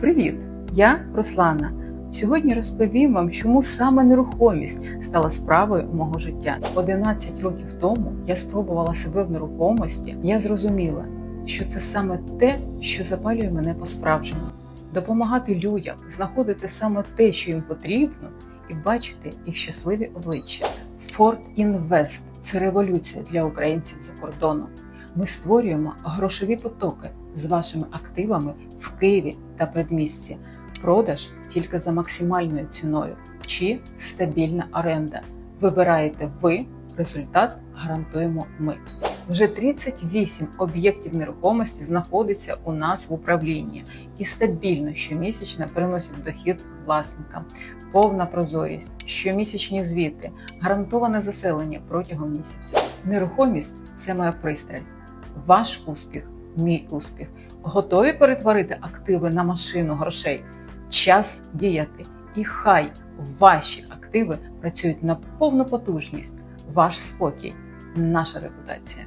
Привіт! Я Руслана. Сьогодні розповім вам, чому саме нерухомість стала справою мого життя. 11 років тому я спробувала себе в нерухомості. Я зрозуміла, що це саме те, що запалює мене по-справжньому. Допомагати людям знаходити саме те, що їм потрібно, і бачити їх щасливі обличчя. Ford Invest – це революція для українців за кордоном. Ми створюємо грошові потоки з вашими активами в Києві та предмісті. Продаж тільки за максимальною ціною чи стабільна оренда. Вибираєте ви, результат гарантуємо ми. Вже 38 об'єктів нерухомості знаходиться у нас в управлінні і стабільно щомісячно приносять дохід власникам, повна прозорість, щомісячні звіти, гарантоване заселення протягом місяця. Нерухомість це моя пристрасть. Ваш успіх, мій успіх. Готові перетворити активи на машину грошей? Час діяти. І хай ваші активи працюють на повну потужність. Ваш спокій, наша репутація.